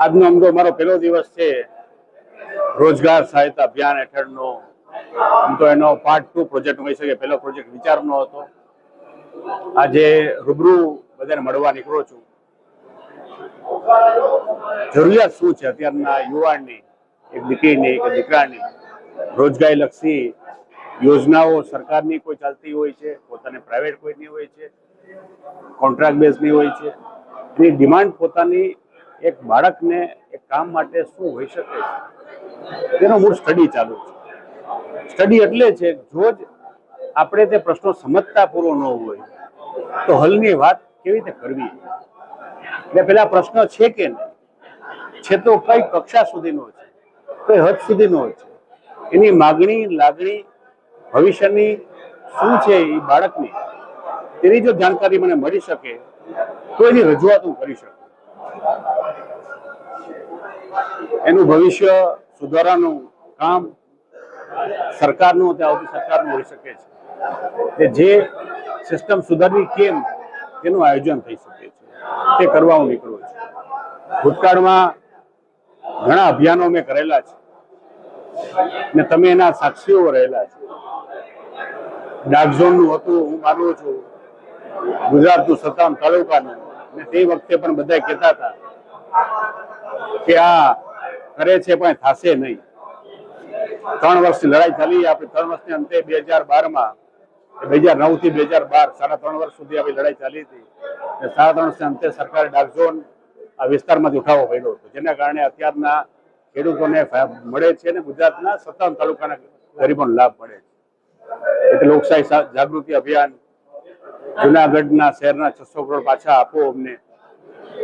આજનો અમદો મારો પહેલો દિવસ છે. રોજગાર સહાયતા અભિયાન હેઠળનો. આમ તો એનો પાર્ટ ટુ પ્રોજેક્ટ હોઈ શકે. પહેલો પ્રોજેક્ટ વિચારનો હતો. આજે રૂબરૂ બધાને મળવા નીકળો છું. જરૂરિયાત શું છે અત્યારના યુવાનની? એક દીકરીની, એક દીકરાની. રોજગારી લક્ષી યોજનાઓ સરકારની કોઈ ચાલતી હોય છે, પોતાને પ્રાઇવેટ કોઈની હોય છે કોન્ટ્રાક્ટ બેઝની હોય છે. એની ડિમાન્ડ પોતાની એક બાળકને એક કામ માટે શું હોઈ શકે છે? તેનો મૂળ સ્ટડી ચાલુ છે. સ્ટડી એટલે છે, જો જ આપણે તે પ્રશ્નો સમજતા પૂરો ન હોય, તો હલની વાત કેવી રીતે કરવી? એટલે પેલા પ્રશ્ન છે કે નહીં? છે તો કઈ કક્ષા સુધીનો છે? કઈ હદ સુધીનો છે? એની માગણી, લાગણી, ભવિષ્યની શું છે એ બાળકની? તેની જો જાણકારી મને મળી શકે, તો એની રજૂઆત હું કરી શકું. એનું ભવિષ્ય સુધારાનું કામ સરકારનું તે આવતી સરકારનું હોઈ શકે છે. કે જે સિસ્ટમ સુધારવી કેમ તેનું આયોજન થઈ શકે છે. તે કરવા હું નીકળું છું. ભૂતકાળમાં ઘણા અભિયાનો મેં કરેલા છે. ને તમે એના સાક્ષીઓ રહેલા છે. ડાર્ક ઝોનનું હતું, હું માનું છું. ગુજરાતનું સત્તાવન તાલુકાનું. ને તે વખતે પણ બધા કહેતા હતા કે કરે છે પણ થશે નહીં. ત્રણ વર્ષની લડાઈ ચાલી આપણે ત્રણ વર્ષની અંતે બે હજાર બારમાં બે હજાર નવથી બે હજાર બાર સાડા ત્રણ વર્ષ સુધી આપણી લડાઈ ચાલી હતી. સાડા ત્રણ વર્ષની અંતે સરકારે ડાર્ક ઝોન આ વિસ્તારમાંથી ઉઠાવવો પડ્યો હતો. જેના કારણે અત્યારના ખેડૂતોને મળે છે અને ગુજરાતના સત્તાવન તાલુકાના ગરીબોને લાભ મળે છે. એટલે લોકશાહી જાગૃતિ અભિયાન જુનાગઢના શહેરના છસો કરોડ પાછા આપો અમને.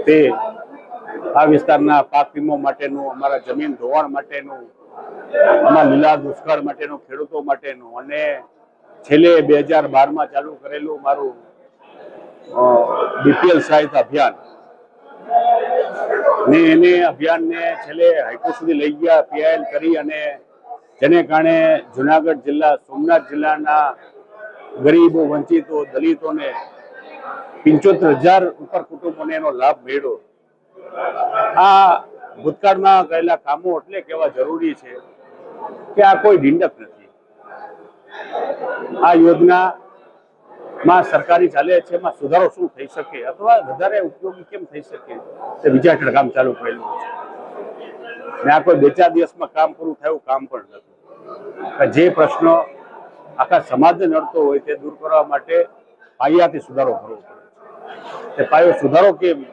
તે આ વિસ્તારના પાક વીમો માટેનું, અમારા જમીન ધોવાણ માટેનું, અમારા લીલા દુષ્કાળ માટેનું, ખેડૂતો માટેનું અને છેલ્લે બે હજાર બારમાં ચાલુ કરેલું મારું બીપીએલ સહાયતા અભિયાન. ને એને અભિયાનને છેલ્લે હાઈકોર્ટ સુધી લઈ ગયા, પીઆઈએલ કરી અને જેને કારણે જુનાગઢ જિલ્લા, સોમનાથ જિલ્લાના ગરીબો, વંચિતો, દલિતોને પંચોતેર હજાર ઉપર કુટુંબોને એનો લાભ મળ્યો. આ ભૂતકાળમાં કરેલા કામો એટલે કેવા જરૂરી છે કે આ કોઈ ઢીંડક નથી. આ યોજના માં સરકારી ચાલે છે, એમાં સુધારો શું થઈ શકે અથવા વધારે ઉપયોગી કેમ થઈ શકે તે વિચાર હેઠળ કામ ચાલુ કરેલું છે. ને આ કોઈ બે ચાર દિવસમાં કામ પૂરું થયું કામ પણ નથી. જે પ્રશ્નો આખા સમાજને નડતો હોય તે દૂર કરવા માટે પાયાથી સુધારો કરવો પડે તે પાયો સુધારો કેમ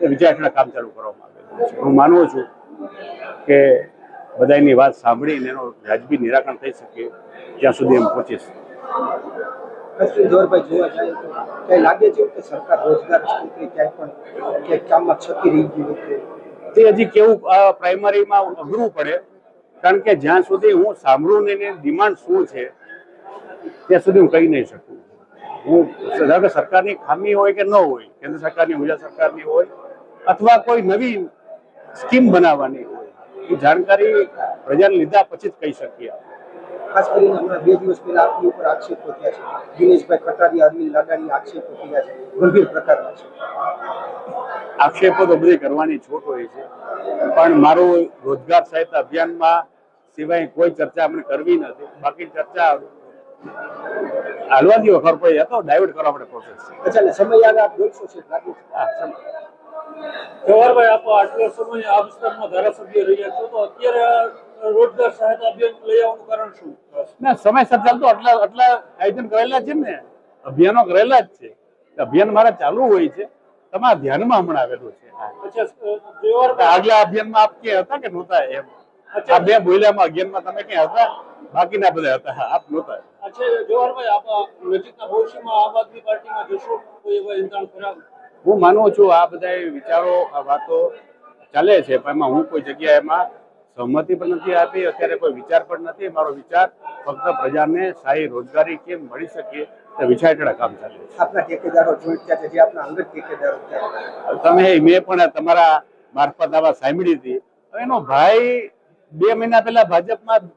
તે વિચાર કામ ચાલુ કરવામાં આવ્યું છે. હું માનું છું કે બધાની વાત સાંભળીને એનો વ્યાજબી નિરાકરણ થઈ શકે ત્યાં સુધી એમ પહોંચીશ જોવા જાય તો ક્યાંય લાગે છે કે સરકાર રોજગાર ક્યાંય પણ ક્યાંય કામમાં છતી રહી ગઈ તે હજી કેવું પ્રાઇમરીમાં અઘરું પડે. કારણ કે જ્યાં સુધી હું સાંભળું ને એની ડિમાન્ડ શું છે ત્યાં સુધી હું કહી નહીં શકું. હું સરકારની ખામી હોય કે ન હોય કેન્દ્ર સરકારની ગુજરાત સરકારની હોય અથવા કોઈ નવી સ્કીમ બનાવવાની હોય એ જાણકારી પ્રજાને લીધા પછી જ કહી શકીએ. ખાસ કરીને હમણાં બે દિવસ પહેલા આપની ઉપર આક્ષેપો થયા છે. દિનેશભાઈ કટારિયા અરવિંદ લાડાણી આક્ષેપો થયા છે. ગંભીર પ્રકારના છે. આક્ષેપો તો બધી કરવાની છૂટ હોય છે. પણ મારું રોજગાર સહાયતા અભિયાનમાં સિવાય કોઈ ચર્ચા આપણે કરવી નથી. બાકી ચર્ચા હાલવા દો ખબર પડી ડાયવર્ટ કરવા માટે પ્રોસેસ છે. અચ્છા સમય આવે આપ છે જવાહરભાઈ આપ આટલો સમય આ વિસ્તારમાં ધારાસભ્ય રહ્યા છો તો અત્યારે રોજગાર સહાયતા અભિયાન લઈ આવવાનું કારણ શું? ના સમયસર ચાલતો આટલા આટલા આયોજન કરેલા છે ને અભિયાનો કરેલા જ છે. અભિયાન મારા ચાલુ હોય છે. તમારા ધ્યાનમાં હમણાં આવેલું છે. આગલા અભિયાનમાં આપ ક્યાં હતા કે નહોતા એમ? આ બે બોલ્યામાં અભિયાનમાં તમે ક્યાં હતા? બાકીના બધા હતા. આપ નહોતા અચ્છા જોહરભાઈ આપ નજીકના ભવિષ્યમાં આમ આદમી પાર્ટીમાં જશો કોઈ એવા ઇંધણ ખરા હું માનું છું આ બધા વિચારો આ વાતો ચાલે છે પણ એમાં હું કોઈ જગ્યાએ એમાં સહમતિ પણ નથી આપી અત્યારે કોઈ વિચાર પણ નથી. મારો વિચાર ફક્ત પ્રજાને સારી રોજગારી કેમ મળી શકે તે વિચાર હેઠળ કામ ચાલે છે. આપના ઠેકેદારો જોઈન્ટ છે જે આપના અંગત ઠેકેદારો તમે મેં પણ તમારા મારફત આવા સાંભળી હતી. એનો ભાઈ બે મહિના પહેલા ભાજપમાં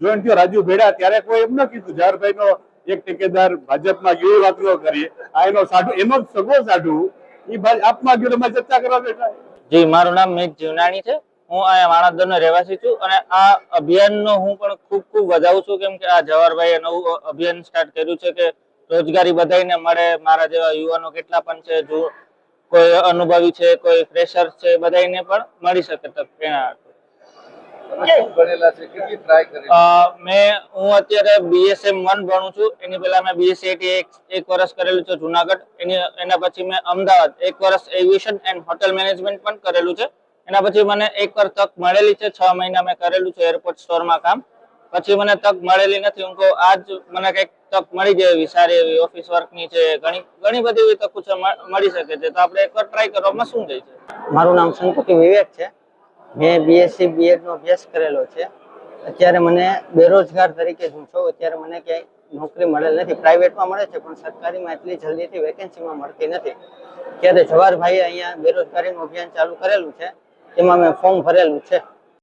જોઈન થયો રાજુ ભેડા. ત્યારે કોઈ એમ ન કીધું જારભાઈ નો એક ટેકેદાર ભાજપમાં કેવી વાતો કરીએ. આ એનો સાઢુ એનો જ સગો સાઢુ. એ જી, મારું નામ મિત જીવનાણી છે. હું અહીંયા માણાદરનો રહેવાસી છું અને આ અભિયાનનો હું પણ ખૂબ ખૂબ વધાવું છું કેમ કે આ જવાહરભાઈએ નવું અભિયાન સ્ટાર્ટ કર્યું છે કે રોજગારી બધાને મળે. મારા જેવા યુવાનો કેટલા પણ છે કોઈ અનુભવી છે, કોઈ ફ્રેશર છે બધાને પણ મળી શકે તક એના હાટુ. ભણેલા છે કેટલી ટ્રાય કરી અ, મેં હું અત્યારે બીએસએમ વન ભણું છું. એની પહેલા મેં બીએસસી એક એક વર્ષ કરેલું છે જુનાગઢ. એની એના પછી મેં અમદાવાદ. એક વર્ષ એવિએશન એન્ડ હોટેલ મેનેજમેન્ટ પણ કરેલું છે. એના પછી મને એક વાર તક મળેલી છે. છ મહિના મેં કરેલું છે એરપોર્ટ સ્ટોરમાં કામ. પછી મને તક મળેલી નથી. હું કહું આજ મને કંઈક તક મળી જાય એવી સારી એવી ઓફિસ વર્કની છે. ઘણી ઘણી બધી એવી તકો છે મળી શકે છે. તો આપણે એકવાર ટ્રાય કરવામાં શું જાય છે? મારું નામ સંકુતિ વિવેક છે. મેં બીએસસી બીએડ નો અભ્યાસ કરેલો છે, અત્યારે મને બેરોજગાર તરીકે હું છું. અત્યારે મને ક્યાંય નોકરી મળેલ નથી. પ્રાઇવેટમાં મળે છે, પણ સરકારીમાં એટલી જલ્દીથી વેકેન્સીમાં મળતી નથી. ત્યારે જવાહરભાઈએ અહીંયા બેરોજગારીનું અભિયાન ચાલુ કરેલું છે. એમાં મેં ફોર્મ ભરેલું છે.